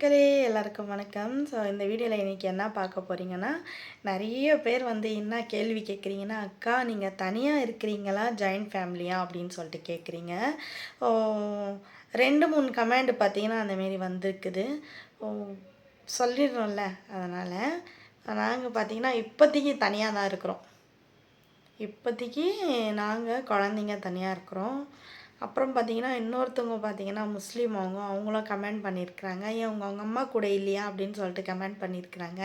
மக்களே எல்லாருக்கும் வணக்கம். ஸோ இந்த வீடியோவில் இன்றைக்கி என்ன பார்க்க போகிறீங்கன்னா நிறைய பேர் வந்து என்ன கேள்வி கேட்குறீங்கன்னா அக்கா நீங்கள் தனியாக இருக்கிறீங்களா? ஜாயிண்ட் ஃபேமிலியா அப்படின்னு சொல்லிட்டு கேட்குறீங்க ஓ ரெண்டு மூணு கமெண்ட் பார்த்தீங்கன்னா அந்தமாரி வந்திருக்குது. ஓ சொல்லிடுறோம்ல அதனால். நாங்கள் பார்த்தீங்கன்னா இப்போதைக்கு தனியாக தான் இருக்கிறோம். இப்போதைக்கு நாங்கள் குழந்தைங்க தனியாக இருக்கிறோம். அப்புறம் பார்த்தீங்கன்னா இன்னொருத்தவங்க பார்த்தீங்கன்னா முஸ்லீம் அவங்க அவங்களும் கமெண்ட் பண்ணியிருக்கிறாங்க. ஏன் உங்கள் அவங்க அம்மா கூட இல்லையா? அப்படின்னு சொல்லிட்டு கமெண்ட் பண்ணியிருக்கிறாங்க.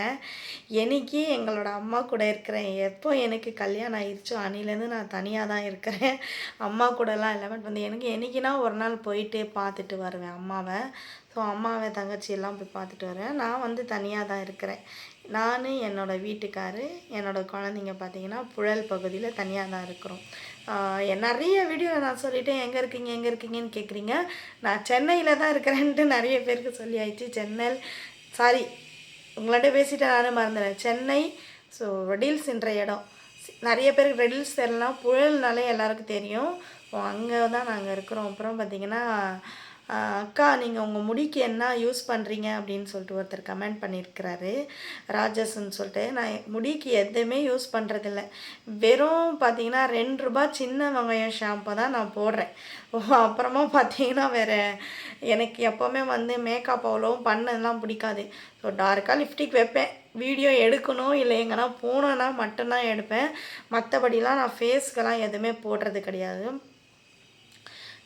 எனக்கு எங்களோட அம்மா கூட இருக்கிறேன். எப்போ எனக்கு கல்யாணம் ஆயிடுச்சோ அன்னிலேருந்து நான் தனியாக தான் இருக்கிறேன். அம்மா கூடலாம் இல்லாமல் வந்து எனக்கு என்னைக்குனா ஒரு நாள் போயிட்டு பார்த்துட்டு வருவேன் அம்மாவை. ஸோ அம்மாவை தங்கச்சி எல்லாம் போய் பார்த்துட்டு வருவேன். நான் வந்து தனியாக தான் இருக்கிறேன். நான் என்னோடய வீட்டுக்காரு என்னோடய குழந்தைங்க பார்த்தீங்கன்னா புழல் பகுதியில் தனியாக தான் இருக்கிறோம். நிறைய வீடியோ நான் சொல்லிட்டேன் எங்கே இருக்கீங்க எங்கே இருக்கீங்கன்னு கேட்குறீங்க நான் சென்னையில் தான் இருக்கிறேன்ட்டு நிறைய பேருக்கு சொல்லி ஆயிடுச்சு சென்னை சாரி உங்கள்கிட்ட பேசிட்டு நானும் மறந்துடுறேன் சென்னை ஸோ ரெடில்ஸ்ன்ற இடம். நிறைய பேருக்கு ரெடில்ஸ் தெரியலாம் புழல்னாலே எல்லாருக்கும் தெரியும். அங்கே தான் நாங்கள் இருக்கிறோம். அப்புறம் பார்த்திங்கன்னா அக்கா நீங்கள் உங்கள் முடிக்கு என்ன யூஸ் பண்ணுறீங்க அப்படின்னு சொல்லிட்டு ஒருத்தர் கமெண்ட் பண்ணியிருக்கிறாரு. ராஜஸ்ன்னு சொல்லிட்டு நான் முடிக்கு எதுவுமே யூஸ் பண்ணுறதில்ல வெறும் பார்த்தீங்கன்னா ரெண்டு ரூபா சின்ன வெங்காயம் ஷாம்பு தான் நான் போடுறேன். அப்புறமா பார்த்தீங்கன்னா வேறு எனக்கு எப்போவுமே வந்து மேக்கப் அவ்வளோவும் பண்ணதெல்லாம் பிடிக்காது. ஸோ டார்க்காக லிப்டிக் வைப்பேன். வீடியோ எடுக்கணும் இல்லை எங்கன்னா போனோன்னா மட்டும்தான் எடுப்பேன். மற்றபடிலாம் நான் ஃபேஸ்க்கெல்லாம் எதுவுமே போடுறது கிடையாது.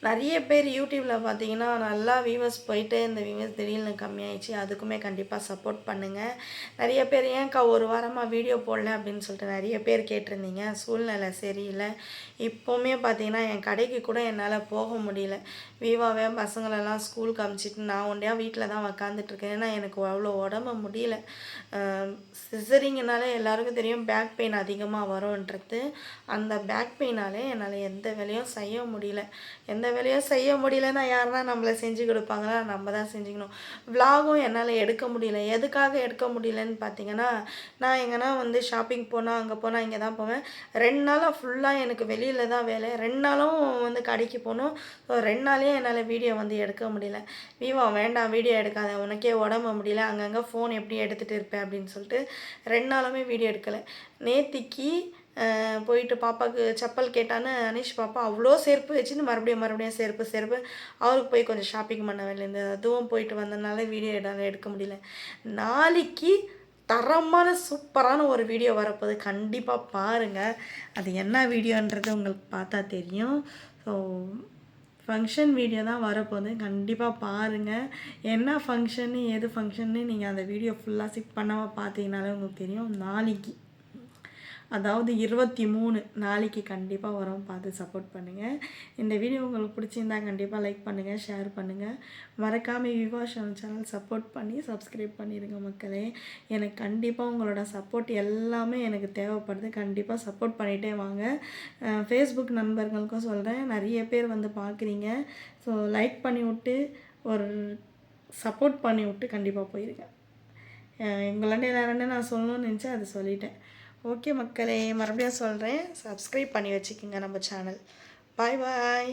நிறைய பேர் யூடியூப்பில் பார்த்தீங்கன்னா நல்லா வியூவர்ஸ் போயிட்டு இந்த வியூவர்ஸ் திடீர்னு கம்மியாயிடுச்சு அதுக்குமே கண்டிப்பாக சப்போர்ட் பண்ணுங்கள் நிறைய பேர் ஏன்க்கா ஒரு வாரமாக வீடியோ போடல? அப்படின்னு சொல்லிட்டு நிறைய பேர் கேட்டிருந்தீங்க. சூழ்நிலை சரியில்லை. இப்போவுமே பார்த்தீங்கன்னா என் கடைக்கு கூட என்னால் போக முடியல. வீவாவே பசங்களெல்லாம் ஸ்கூலுக்கு அமுச்சிட்டு நான் ஒன்றையாக வீட்டில் தான் உக்காந்துட்ருக்கேன் ஏன்னா எனக்கு அவ்வளோ உடம்பு முடியல. சிசரிங்கனாலே எல்லாருக்கும் தெரியும் பேக் பெயின் அதிகமாக வரும்ன்றது. அந்த பேக் பெயினாலே என்னால் எந்த வேலையும் செய்ய முடியல. எந்த வேலையும் செய்ய முடியலன்னா யாருன்னா நம்மளை செஞ்சு கொடுப்பாங்களா? நம்ம தான் செஞ்சுக்கணும். விலாகும் என்னால் எடுக்க முடியல. எதுக்காக எடுக்க முடியலன்னு பார்த்தீங்கன்னா நான் எங்கன்னா வந்து ஷாப்பிங் போனால் அங்கே போனால் இங்கே தான் போவேன். ரெண்டு நாளாக ஃபுல்லாக எனக்கு வெளியில் தான் வேலை. ரெண்டு நாளும் வந்து கடைக்கு போகணும். ஸோ ரெண்டு நாளே என்னால் வீடியோ வந்து எடுக்க முடியல. வீவா வேண்டாம் வீடியோ எடுக்காத. உனக்கே உடம்பு முடியல. அங்கங்கே ஃபோன் எப்படி எடுத்துகிட்டு இருப்பேன் அப்படின்னு சொல்லிட்டு ரெண்டு நாளுமே வீடியோ எடுக்கலை. நேத்திக்கு போயிட்டு பாப்பாவுக்கு செப்பல் கேட்டான்னு அனீஷ் பாப்பா அவ்வளோ செருப்பு வச்சுன்னு மறுபடியும் மறுபடியும் செருப்பு செருப்பு. அவருக்கு போய் கொஞ்சம் ஷாப்பிங் பண்ண வேண்டியது அதுவும் போயிட்டு வந்ததுனால வீடியோ என்னால் எடுக்க முடியல. நாளைக்கு தரமான சூப்பரான ஒரு வீடியோ வரப்போகுது. கண்டிப்பாக பாருங்கள் அது என்ன வீடியோன்றது உங்களுக்கு பார்த்தா தெரியும். ஸோ ஃபங்க்ஷன் வீடியோ தான் வரப்போகுது. கண்டிப்பாக பாருங்கள் என்ன ஃபங்க்ஷன்னு எது ஃபங்க்ஷன்னு நீங்கள் அந்த வீடியோ ஃபுல்லாக சிக் பண்ணாமல் பார்த்தீங்கனாலே உங்களுக்கு தெரியும். நாளைக்கு. அதாவது இருபத்தி மூணு நாளைக்கு கண்டிப்பாக வரும் பார்த்து சப்போர்ட் பண்ணுங்கள் இந்த வீடியோ உங்களுக்கு பிடிச்சிருந்தா கண்டிப்பாக லைக் பண்ணுங்கள் ஷேர் பண்ணுங்கள் மறக்காமல் விவாஷன் சேனல் சப்போர்ட் பண்ணி சப்ஸ்கிரைப் பண்ணிடுங்க மக்களே. எனக்கு கண்டிப்பாக உங்களோட சப்போர்ட் எல்லாமே எனக்கு தேவைப்படுது. கண்டிப்பாக சப்போர்ட் பண்ணிகிட்டே வாங்க. ஃபேஸ்புக் நண்பர்களுக்கும் சொல்கிறேன் நிறைய பேர் வந்து பார்க்குறீங்க. ஸோ லைக் பண்ணி விட்டு ஒரு சப்போர்ட் பண்ணி விட்டு கண்டிப்பாக போயிருக்கேன் எங்களாண்ட என்ன நான் சொல்லணும்னு நினச்சேன் அதை சொல்லிட்டேன். ஓகே மக்களே மறுபடியும் சொல்கிறேன் சப்ஸ்கிரைப் பண்ணி வச்சுக்கோங்க நம்ம சேனல் பாய் பாய்